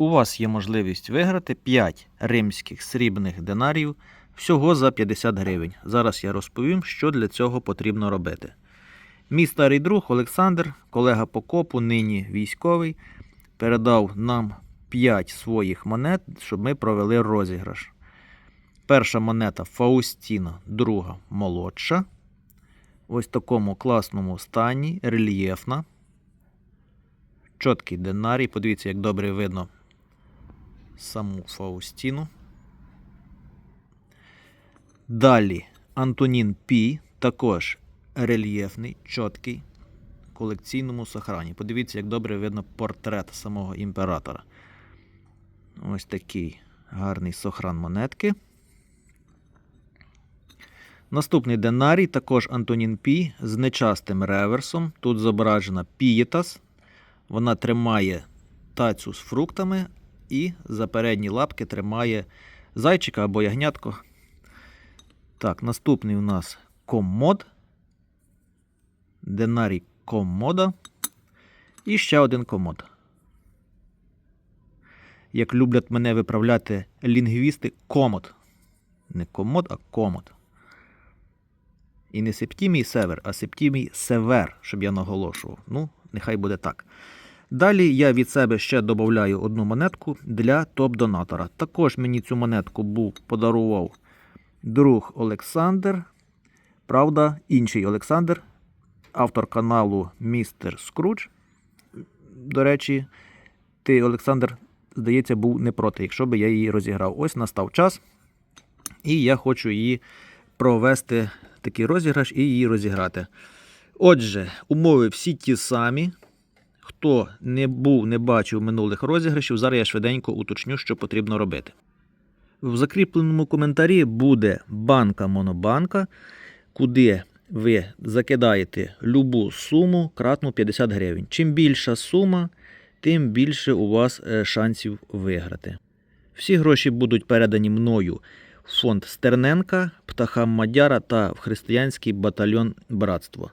у вас є можливість виграти 5 римських срібних динарів всього за 50 гривень. Зараз я розповім, що для цього потрібно робити. Мій старий друг Олександр, колега по копу, нині військовий, передав нам 5 своїх монет, щоб ми провели розіграш. Перша монета Фаустіна, друга молодша. Ось в такому класному стані, рельєфна. Чіткий динарій. Подивіться, як добре видно саму Фаустіну. Далі Антонін Пі, також рельєфний, чіткий, в колекційному сохрані. Подивіться, як добре видно портрет самого імператора. Ось такий гарний сохран монетки. Наступний динарій, також Антонін Пі з нечастим реверсом. Тут зображена Пієтас. Вона тримає тацю з фруктами і за передні лапки тримає зайчика або ягнятко. Так, наступний у нас комод. Динарій комода. І ще один комод. Як люблять мене виправляти лінгвісти, комод. Не комод, а комод. І не Септімій Север, а Септімій Север, щоб я наголошував. Ну, нехай буде так. Далі я від себе ще додаю одну монетку для топ-донатора. Також мені цю монетку був подарував друг Олександр. Правда, інший Олександр, автор каналу Містер Скрудж. До речі, ти, Олександр, здається, був не проти, якщо би я її розіграв. Ось настав час, і я хочу її провести такий розіграш і її розіграти. Отже, умови всі ті самі. Хто не був, не бачив минулих розіграшів, зараз я швиденько уточню, що потрібно робити. В закріпленому коментарі буде банка Монобанка, куди ви закидаєте любу суму кратну 50 гривень. Чим більша сума, тим більше у вас е, шансів виграти. Всі гроші будуть передані мною в фонд Стерненка, Птахам Мадяра та в християнський батальйон Братство.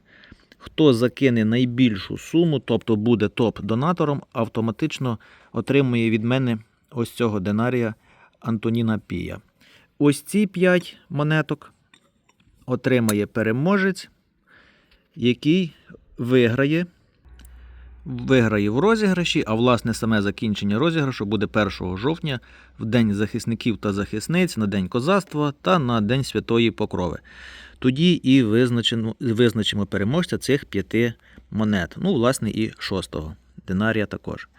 Хто закине найбільшу суму, тобто буде топ-донатором, автоматично отримує від мене ось цього динарія Антоніна Пія. Ось ці 5 монеток отримає переможець, який виграє. Виграє в розіграші, а власне саме закінчення розіграшу буде 1 жовтня в День захисників та захисниць, на День козацтва та на День Святої Покрови. Тоді і визначимо, визначимо переможця цих п'яти монет. Ну, власне, і шостого динарія також.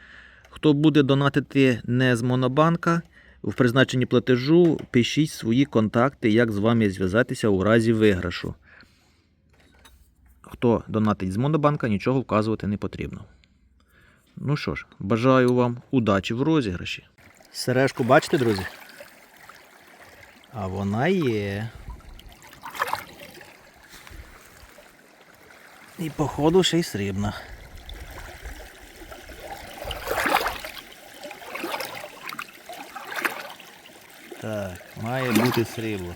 Хто буде донатити не з Монобанка, в призначенні платежу пишіть свої контакти, як з вами зв'язатися у разі виграшу. Хто донатить з Монобанка, нічого вказувати не потрібно. Ну що ж, бажаю вам удачі в розіграші. Сережку бачите, друзі? А вона є. І походу ще й срібна. Так, має бути срібло.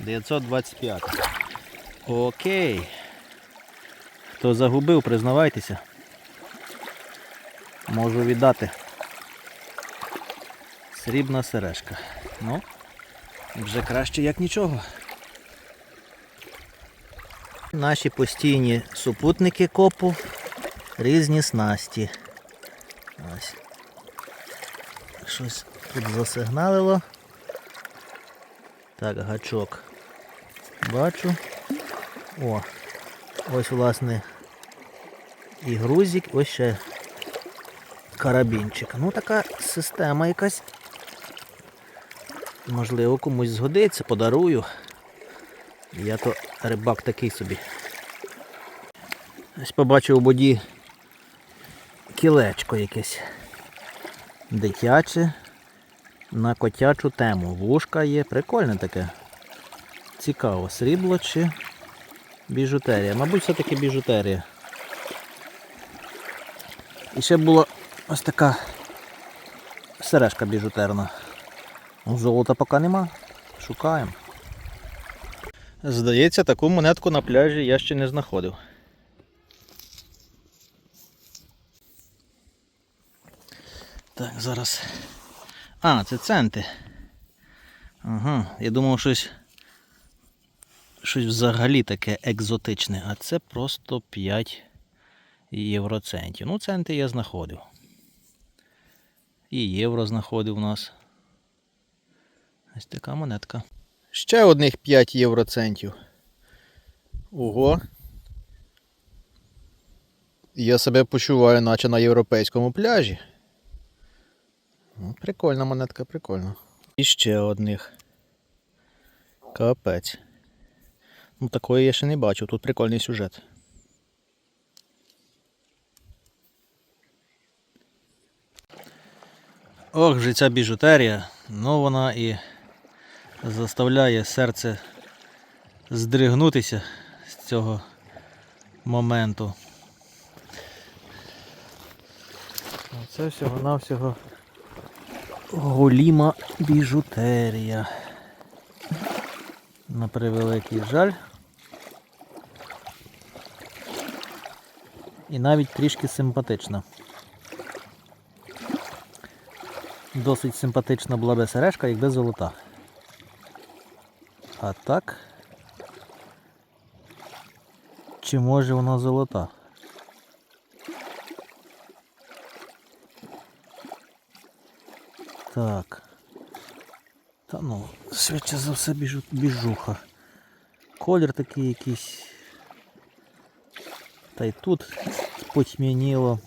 925. Окей. Хто загубив, признавайтеся. Можу віддати. Срібна сережка. Ну, вже краще як нічого. Наші постійні супутники копу, різні снасті. Ось. Щось тут засигналило. Так, гачок. Бачу. О, ось власне і грузик, ось ще карабінчик. Ну така система якась. Можливо, комусь згодиться, подарую. Я то рибак такий собі. Ось побачив у воді кілечко якесь. Дитяче на котячу тему. Вушка є, прикольне таке. Цікаво, срібло чи біжутерія. Мабуть, все-таки біжутерія. І ще була ось така сережка біжутерна. Золота поки нема. Шукаємо. Здається, таку монетку на пляжі я ще не знаходив. Так, зараз. А, це центи. Ага, я думав щось. Щось взагалі таке екзотичне, а це просто 5 євроцентів. Ну, центи я знаходив. І євро знаходив у нас. Ось така монетка. Ще одних 5 євроцентів. Ого. Я себе почуваю, наче на європейському пляжі. Ну, Прикольна монетка, прикольна. І ще одних. Капець. Ну, такої я ще не бачив. Тут прикольний сюжет. Ох, же ця біжутерія. Ну вона і заставляє серце здригнутися з цього моменту. Це всього-навсього голіма біжутерія. На превеликий жаль. І навіть трішки симпатична. Досить симпатична була би сережка, якби золота. А так. Чи може вона золота? Так. Та ну, швидше за все біжу, біжуха. Колір такий якийсь. Та й тут потьмяніло.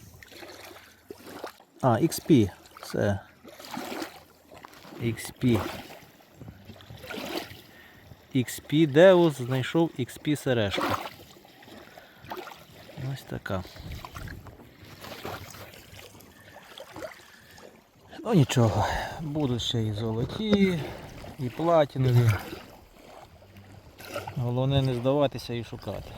А, XP. Це. XP. XP Deus знайшов XP сережку. Ось така. Ну нічого, будуть ще і золоті, і платінові. Головне не здаватися і шукати.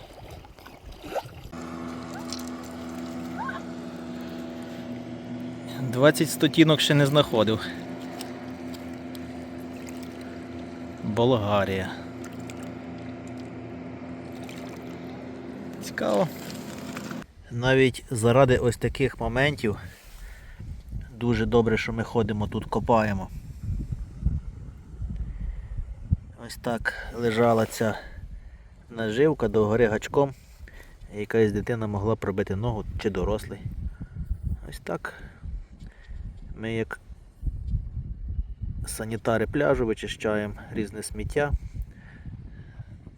Двадцять стотінок ще не знаходив. Болгарія. Цікаво. Навіть заради ось таких моментів дуже добре, що ми ходимо тут, копаємо. Ось так лежала ця наживка до гори гачком. Якась дитина могла пробити ногу чи дорослий. Ось так. Ми як санітари пляжу вичищаємо різне сміття.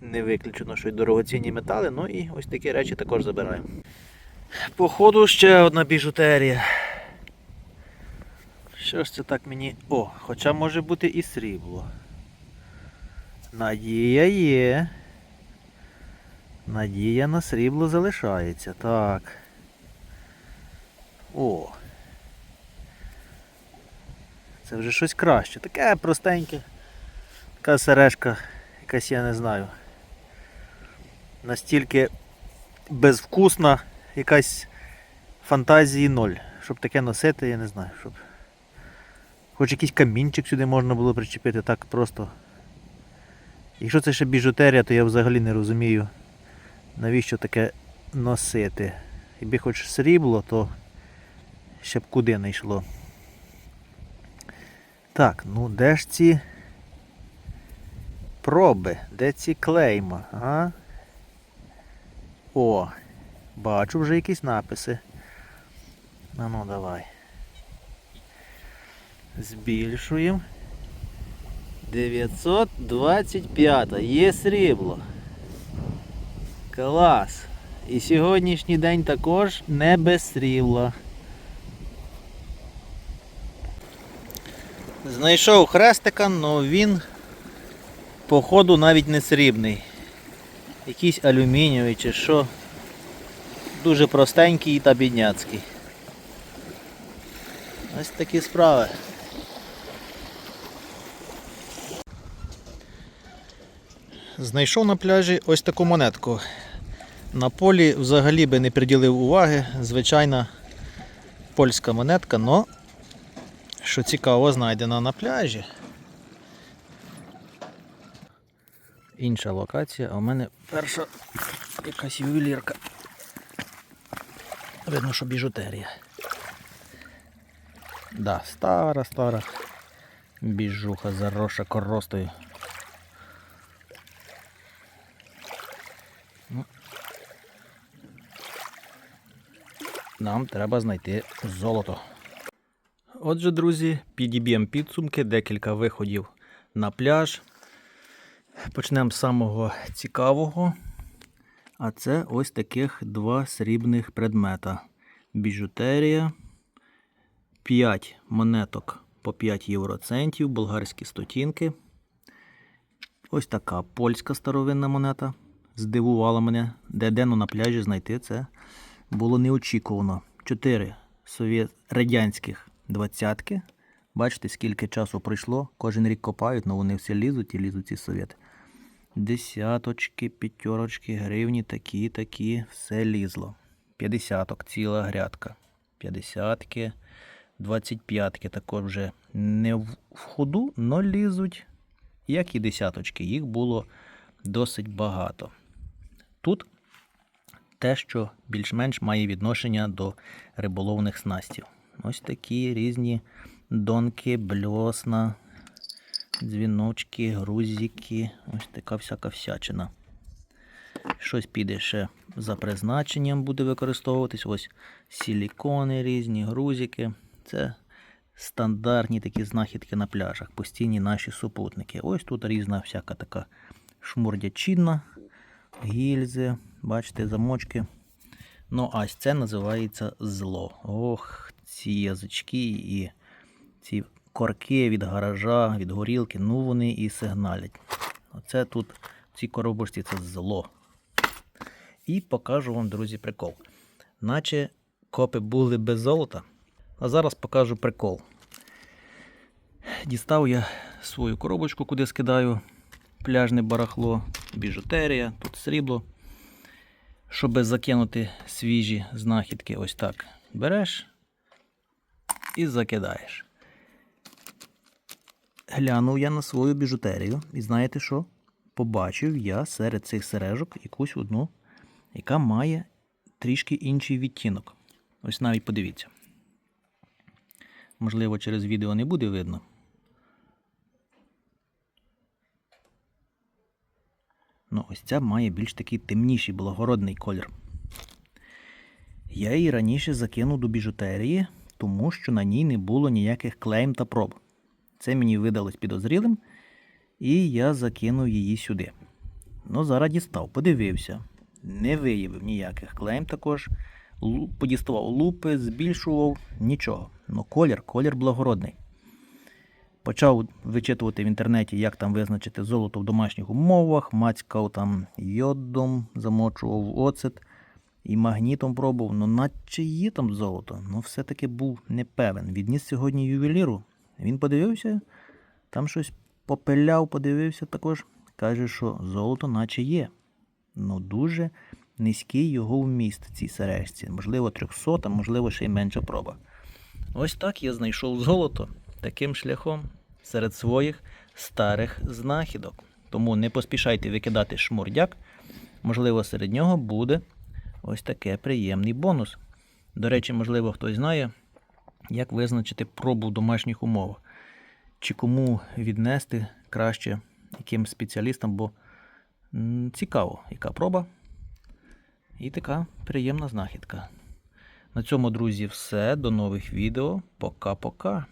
Не виключено, що й дорогоцінні метали, ну і ось такі речі також забираємо. Походу ще одна біжутерія. Що ж це так мені... О, хоча може бути і срібло. Надія є. Надія на срібло залишається. Так. О. Це вже щось краще. Таке простеньке. Така сережка, якась я не знаю. Настільки безвкусна, якась фантазії ноль. Щоб таке носити, я не знаю. Щоб... Хоч якийсь камінчик сюди можна було причепити так просто. Якщо це ще біжутерія, то я взагалі не розумію, навіщо таке носити. Якби хоч срібло, то ще б куди не йшло. Так, ну де ж ці проби? Де ці клейма? А? О, бачу вже якісь написи. Ну ну давай. Збільшуємо. 925 є срібло. Клас. І сьогоднішній день також не без срібла. Знайшов хрестика, але він походу навіть не срібний. Якийсь алюмінієвий чи що. Дуже простенький та бідняцький. Ось такі справи. Знайшов на пляжі ось таку монетку. На полі взагалі би не приділив уваги. Звичайна польська монетка, но що цікаво, знайдена на пляжі. Інша локація, а у мене перша якась ювелірка. Видно, що біжутерія. Да, стара, стара. Біжуха заросша коростою. Ну. Нам треба знайти золото. Отже, друзі, підіб'ємо підсумки, декілька виходів на пляж. Почнемо з самого цікавого. А це ось таких два срібних предмета. Біжутерія. 5 монеток по 5 євроцентів, болгарські стотінки. Ось така польська старовинна монета. Здивувала мене. Де ну на пляжі знайти це було неочікувано. 4 совєт... радянських двадцятки. Бачите, скільки часу пройшло. Кожен рік копають, але вони всі лізуть і лізуть ці совєти. Десяточки, п'ятерочки, гривні, такі, такі, все лізло. П'ятдесяток, ціла грядка. П'ятдесятки, двадцять також вже не в ходу, но лізуть. Як і десяточки, їх було досить багато. Тут те, що більш-менш має відношення до риболовних снастів. Ось такі різні донки, бльосна, дзвіночки, грузики, ось така всяка всячина. Щось піде ще за призначенням буде використовуватись. Ось силікони різні, грузики. Це стандартні такі знахідки на пляжах, постійні наші супутники. Ось тут різна всяка така шмурдячина, гільзи, бачите, замочки. Ну, а це називається зло. Ох, ці язички і ці корки від гаража, від горілки, ну вони і сигналять. Оце тут в цій коробочці це зло. І покажу вам, друзі, прикол. Наче копи були без золота, а зараз покажу прикол. Дістав я свою коробочку, куди скидаю пляжне барахло, біжутерія, тут срібло. Щоб закинути свіжі знахідки, ось так береш і закидаєш. Глянув я на свою біжутерію, і знаєте що? Побачив я серед цих сережок якусь одну, яка має трішки інший відтінок. Ось навіть подивіться. Можливо, через відео не буде видно. Ну, ось ця має більш такий темніший благородний колір. Я її раніше закинув до біжутерії, тому що на ній не було ніяких клейм та проб. Це мені видалось підозрілим, і я закинув її сюди. Ну, зараз дістав, подивився, не виявив ніяких клейм також. Подіставав лупи, збільшував, нічого. Ну, колір, колір благородний. Почав вичитувати в інтернеті, як там визначити золото в домашніх умовах, мацькав там йодом, замочував оцет і магнітом пробував. Ну, наче є там золото, ну все-таки був непевен. Відніс сьогодні ювеліру. Він подивився, там щось попиляв, подивився також. Каже, що золото наче є. Ну, дуже низький його вміст в цій сережці. Можливо, 300, а можливо, ще й менша проба. Ось так я знайшов золото таким шляхом серед своїх старих знахідок. Тому не поспішайте викидати шмурдяк. Можливо, серед нього буде ось таке приємний бонус. До речі, можливо, хтось знає, як визначити пробу в домашніх умовах. Чи кому віднести краще яким спеціалістам, бо цікаво, яка проба. І така приємна знахідка. На цьому, друзі, все. До нових відео. Пока-пока.